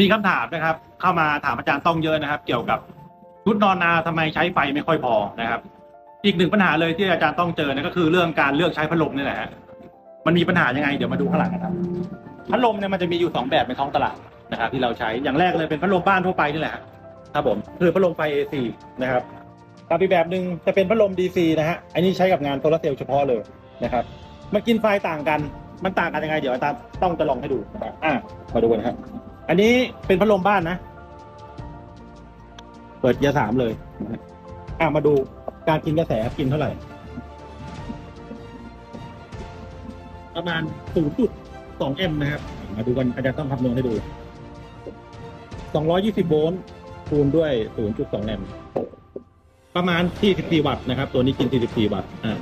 มีคำถามนะครับ เข้ามาถามอาจารย์ต้องเยอะนะครับ เกี่ยวกับชุดนอนนาทำไมใช้ไฟไม่ค่อยพอนะครับ อีกหนึ่งปัญหาเลยที่อาจารย์ต้องเจอเนี่ยก็คือเรื่องการเลือกใช้พัดลมนี่แหละฮะมันมีปัญหายังไงเดี๋ยวมาดูข้างหลังนะครับพัดลมเนี่ยมันจะมีอยู่สองแบบในท้องตลาดนะครับ ที่เราใช้อย่างแรกเลยเป็นพัดลมบ้านทั่วไปนี่แหละครับผมคือพัดลมไฟ AC นะครับกับอีกแบบหนึ่งจะเป็นพัดลม DC นะฮะอันนี้ใช้กับงานโซลาร์เซลล์เฉพาะเลยนะครับมันกินไฟต่างกัน มันต่างกันยังไง เดี๋ยวอาจารย์ต้องจะลองให้ดูนะครับอะมาดูกันครับ อันนี้เป็นพัดลมบ้านนะ เปิดเกียร์สามเลยอะมาดูการกินกระแสกินเท่าไหร่ ประมาณ 0.2แอมป์นะครับ มาดูกันอาจารย์ต้องคำนวณให้ดู 220 โวลต์คูณด้วย 0.2แอมป์ประมาณ 44 วัตต์นะครับ ตัวนี้กิน 44 วัตต์อ่า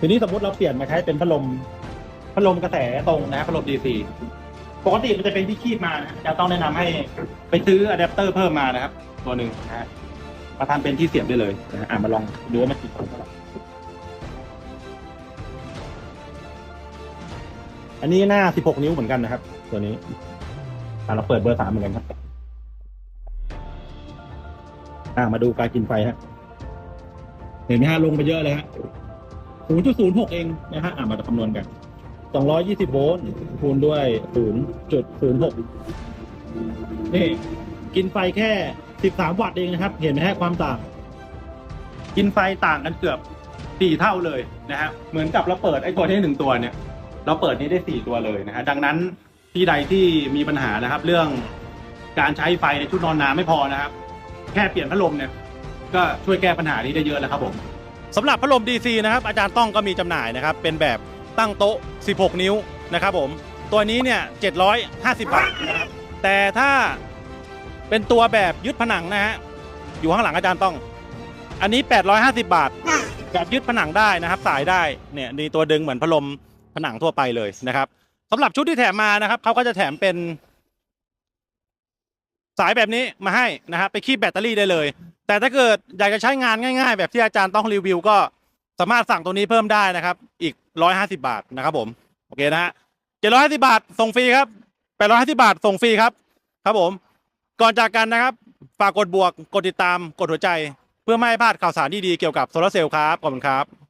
ทีนี้สมมติเราเปลี่ยนมาใช้เป็นพัดลมพัดลมกระแสตรงนะพัดลม DC ปกติมันจะเป็นที่คีบมานะจะต้องแนะนำให้ไปซื้ออะแดปเตอร์เพิ่มมานะครับ ตัวหนึ่งนะฮะมาทำเป็นที่เสียบได้เลยนะฮะอะมาลองดูว่ามันกี่คนเท่าไหร่อันนี้หน้า 16 นิ้วเหมือนกันนะครับ ตัวนี้อะเราเปิดเบอร์สามเหมือนกันครับอะมาดูการกินไฟฮะเห็นไหมฮะลงไปเยอะเลยฮะ0.06 เองนะฮะอะมาคำนวณกัน 220 โวลต์คูณด้วย 0.06 นี่ กินไฟแค่ 13 วัตต์เองนะครับ เห็นไหมฮะความต่าง กินไฟต่างกันเกือบ 4 เท่าเลยนะฮะเหมือนกับเราเปิดไอ้ตัวที่หนึ่งตัวเนี่ย เราเปิดนี้ได้ 4 ตัวเลยนะฮะดังนั้นที่ใดที่มีปัญหานะครับ เรื่องการใช้ไฟในชุดนอนนาไม่พอนะครับ แค่เปลี่ยนพัดลมเนี่ยก็ช่วยแก้ปัญหานี้ได้เยอะแล้วครับผมสำหรับพัดลม DC นะครับอาจารย์ต้องก็มีจำหน่ายนะครับ เป็นแบบ ตั้งโต๊ะ 16 นิ้วนะครับผมตัวนี้เนี่ย 750 บาทนะครับแต่ถ้าเป็นตัวแบบยึดผนังนะฮะอยู่ข้างหลังอาจารย์ต้อง อันนี้ 850 บาท แบบยึดผนังได้นะครับ สายได้เนี่ยมีตัวดึงเหมือนพัดลมผนังทั่วไปเลยนะครับสำหรับชุดที่แถมมานะครับเขาก็จะแถมเป็น สายแบบนี้มาให้นะครับไปคีบแบตเตอรี่ได้เลย แต่ถ้าเกิดอยากจะใช้งานง่าย ๆ แบบที่อาจารย์ต้องรีวิวก็ สามารถสั่งตัวนี้เพิ่มได้นะครับ อีกร้อยห้าสิบาทนะครับผมโอเคนะฮะเจ็ดร้อยห้าสิบาทส่งฟรีครับแปดร้อยห้าสิบาทส่งฟรีครับ ครับผม ก่อนจากกันนะครับฝากกดบวกกดติดตามกดหัวใจ เพื่อไม่ให้พลาดข่าวสารดีๆเกี่ยวกับโซลาร์เซลล์ครับขอบคุณครับ